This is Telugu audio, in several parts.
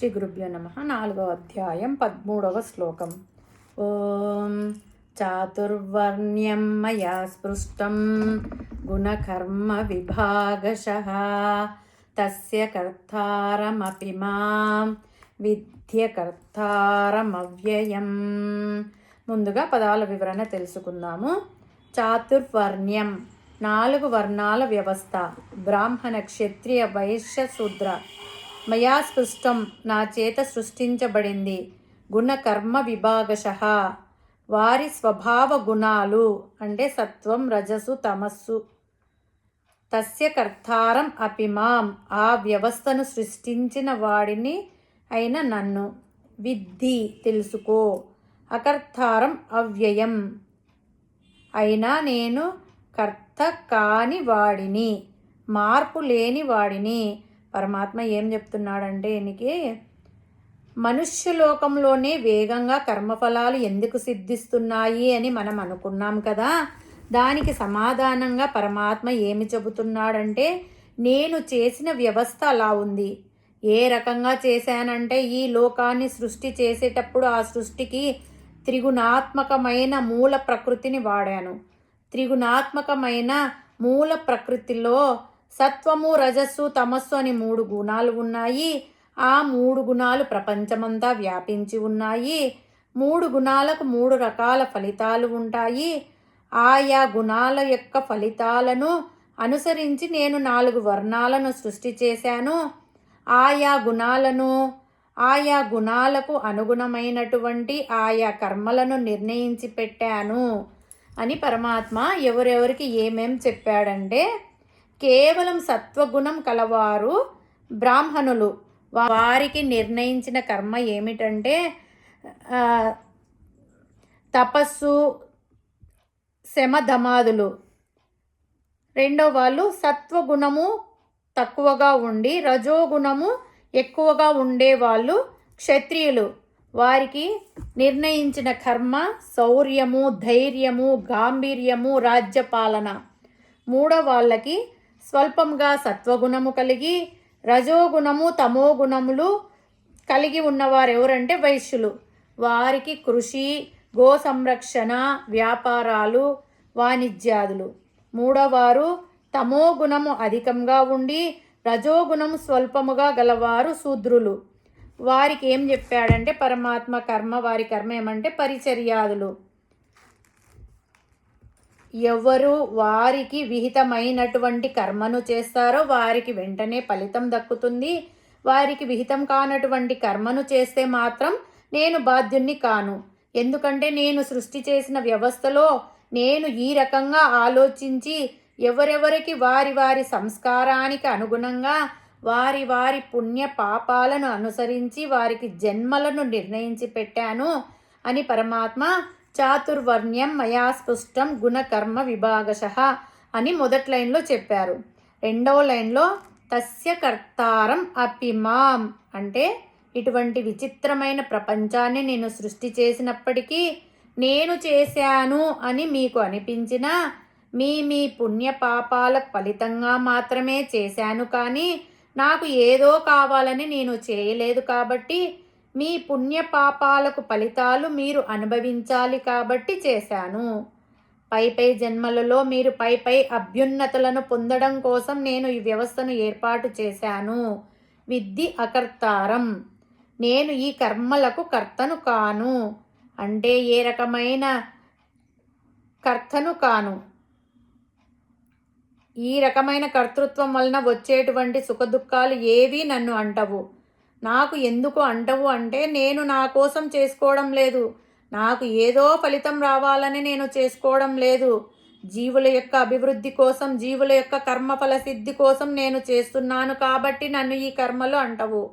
శ్రీ గురుభ్యో నమ. నాలుగవ అధ్యాయం పదమూడవ శ్లోకం. ఓం చాతుర్వర్ణ్యం మయా స్పృష్టం గుణకర్మ విభాగశ. తస్య కర్తారమపి మాం విద్య కర్తారమవ్యయం. ముందుగా పదాల వివరణ తెలుసుకుందాము. చాతుర్వర్ణ్యం నాలుగు వర్ణాల వ్యవస్థ. బ్రాహ్మణ క్షత్రియ వైశ్య శూద్ర మయా స్పృష్టం నా చేత సృష్టించబడింది. గుణకర్మ విభాగశ. వారి స్వభావ గుణాలు అంటే సత్వం రజసు తమస్సు. తస్య కర్తారం అపిమాం ఆ వ్యవస్థను సృష్టించిన వాడిని అయిన నన్ను. విద్ధి తెలుసుకో. అకర్తారం అవ్యయం. అయినా నేను కర్త కాని వాడిని మార్పు లేని వాడిని పరమాత్మ ఏం చెప్తున్నాడంటే ఈయనకి మనుష్యలోకంలోనే వేగంగా కర్మఫలాలు ఎందుకు సిద్ధిస్తున్నాయి అని మనం అనుకున్నాం కదా. దానికి సమాధానంగా పరమాత్మ ఏమి చెబుతున్నాడంటే నేను చేసిన వ్యవస్థ అలా ఉంది. ఏ రకంగా చేశానంటే ఈ లోకాన్ని సృష్టి చేసేటప్పుడు ఆ సృష్టికి త్రిగుణాత్మకమైన మూల ప్రకృతిని వాడాను. త్రిగుణాత్మకమైన మూల ప్రకృతిలో సత్వము రజస్సు తమస్సు అని మూడు గుణాలు ఉన్నాయి. ఆ మూడు గుణాలు ప్రపంచమంతా వ్యాపించి ఉన్నాయి. మూడు గుణాలకు మూడు రకాల ఫలితాలు ఉంటాయి. ఆయా గుణాల యొక్క ఫలితాలను అనుసరించి నేను నాలుగు వర్ణాలను సృష్టి చేశాను. ఆయా గుణాలను ఆయా గుణాలకు అనుగుణమైనటువంటి ఆయా కర్మలను నిర్ణయించి పెట్టాను అని పరమాత్మ ఎవరెవరికి ఏమేం చెప్పాడంటే కేవలం సత్వగుణం కలవారు బ్రాహ్మణులు. వారికి నిర్ణయించిన కర్మ ఏమిటంటే తపస్సు శమధమాదులు రెండో వాళ్ళు సత్వగుణము తక్కువగా ఉండి రజోగుణము ఎక్కువగా ఉండేవాళ్ళు క్షత్రియులు. వారికి నిర్ణయించిన కర్మ శౌర్యము ధైర్యము గాంభీర్యము రాజ్యపాలన. మూడో వాళ్ళకి స్వల్పంగా సత్వగుణము కలిగి రజోగుణము తమోగుణములు కలిగి ఉన్నవారు ఎవరంటే వైశ్యులు. వారికి కృషి గో సంరక్షణ వ్యాపారాలు వాణిజ్యాదులు. మూడోవారు తమోగుణము అధికంగా ఉండి రజోగుణము స్వల్పముగా గలవారు శూద్రులు. వారికి ఏం చెప్పాడంటే పరమాత్మ కర్మ వారి కర్మ ఏమంటే పరిచర్యాదులు. ఎవరు వారికి విహితమైనటువంటి కర్మను చేస్తారో వారికి వెంటనే ఫలితం దక్కుతుంది. వారికి విహితం కానటువంటి కర్మను చేస్తే మాత్రం నేను బాధ్యుణ్ణి కాను. ఎందుకంటే నేను సృష్టి చేసిన వ్యవస్థలో నేను ఈ రకంగా ఆలోచించి ఎవరెవరికి వారి వారి సంస్కారానికి అనుగుణంగా వారి వారి పుణ్య పాపాలను అనుసరించి వారికి జన్మలను నిర్ణయించి పెట్టాను అని పరమాత్మ చాతుర్వర్ణ్యం మయా స్పృష్టం గుణకర్మ విభాగశ అని మొదటి లైన్లో చెప్పారు. రెండవ లైన్లో తస్య కర్తారం అపిమాం అంటే ఇటువంటి విచిత్రమైన ప్రపంచాన్ని నేను సృష్టి చేసినప్పటికీ నేను చేశాను అని మీకు అనిపించిన మీ మీ పుణ్యపాపాల ఫలితంగా మాత్రమే చేశాను కానీ నాకు ఏదో కావాలని నేను చేయలేదు కాబట్టి మీ పుణ్యపాపాలకు ఫలితాలు మీరు అనుభవించాలి కాబట్టి చేశాను. పై పై జన్మలలో మీరు పై పై అభ్యున్నతులను పొందడం కోసం నేను ఈ వ్యవస్థను ఏర్పాటు చేశాను. విద్ది అకర్తారం. నేను ఈ కర్మలకు కర్తను కాను. అంటే ఏ రకమైన కర్తను కాను? ఈ రకమైన కర్తృత్వం వలన వచ్చేటువంటి సుఖదుఖాలు ఏవీ నన్ను అంటవు. నాకు ఎందుకు అంటవు అంటే నేను నా కోసం చేసుకోవడం లేదు. నాకు ఏదో ఫలితం రావాలని నేను చేసుకోవడం లేదు. జీవుల యొక్క అభివృద్ధి కోసం జీవుల యొక్క కర్మఫల సిద్ధి కోసం నేను చేస్తున్నాను కాబట్టి నన్ను ఈ కర్మలు అంటవు.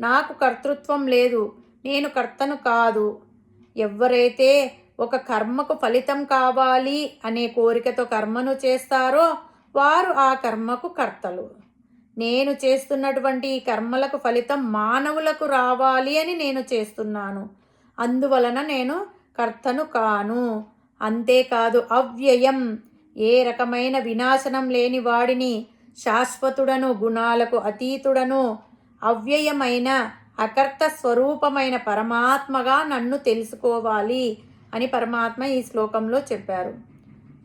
నాకు కర్తృత్వం లేదు. నేను కర్తను కాదు. ఎవరైతే ఒక కర్మకు ఫలితం కావాలి అనే కోరికతో కర్మను చేస్తారో వారు ఆ కర్మకు కర్తలు. నేను చేస్తున్నటువంటి ఈ కర్మలకు ఫలితం మానవులకు రావాలి అని నేను చేస్తున్నాను. అందువలన నేను కర్తను కాను. అంతేకాదు అవ్యయం. ఏ రకమైన వినాశనం లేని వాడిని శాశ్వతుడను గుణాలకు అతీతుడను అవ్యయమైన అకర్త స్వరూపమైన పరమాత్మగా నన్ను తెలుసుకోవాలి అని పరమాత్మ ఈ శ్లోకంలో చెప్పారు.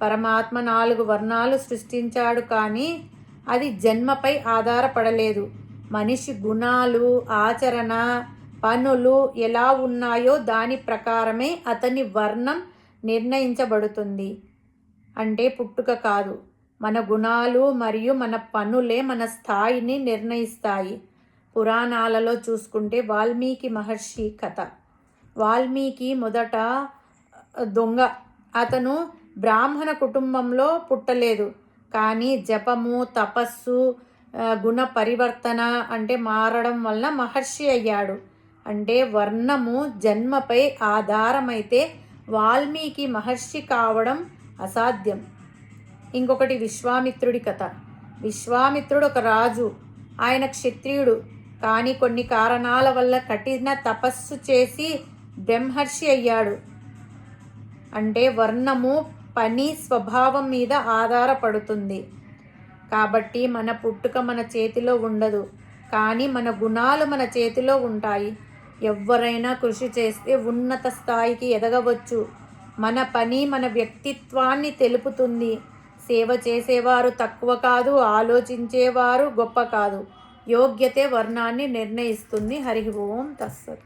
పరమాత్మ నాలుగు వర్ణాలు సృష్టించాడు కానీ అది జన్మపై ఆధారపడలేదు. మనిషి గుణాలు ఆచరణ పనులు ఎలా ఉన్నాయో దాని ప్రకారమే అతని వర్ణం నిర్ణయించబడుతుంది. అంటే పుట్టుక కాదు. మన గుణాలు మరియు మన పనులే మన స్థాయిని నిర్ణయిస్తాయి. పురాణాలలో చూసుకుంటే వాల్మీకి మహర్షి కథ. వాల్మీకి మొదట దొంగ. అతను బ్రాహ్మణ కుటుంబంలో పుట్టలేదు. కానీ జపము తపస్సు గుణ పరివర్తన అంటే మారడం వలన మహర్షి అయ్యాడు. అంటే వర్ణము జన్మపై ఆధారమైతే వాల్మీకి మహర్షి కావడం అసాధ్యం. ఇంకొకటి విశ్వామిత్రుడి కథ. విశ్వామిత్రుడు ఒక రాజు. ఆయన క్షత్రియుడు. కానీ కొన్ని కారణాల వల్ల కఠిన తపస్సు చేసి బ్రహ్మర్షి అయ్యాడు. అంటే వర్ణము పని స్వభావం మీద ఆధారపడుతుంది. కాబట్టి మన పుట్టుక మన చేతిలో ఉండదు. కానీ మన గుణాలు మన చేతిలో ఉంటాయి. ఎవరైనా కృషి చేస్తే ఉన్నత స్థాయికి ఎదగవచ్చు. మన పని మన వ్యక్తిత్వాన్ని తెలుపుతుంది. సేవ చేసేవారు తక్కువ కాదు ఆలోచించేవారు గొప్ప కాదు. యోగ్యతే వర్ణాన్ని నిర్ణయిస్తుంది. హరి ఓం తస్సత్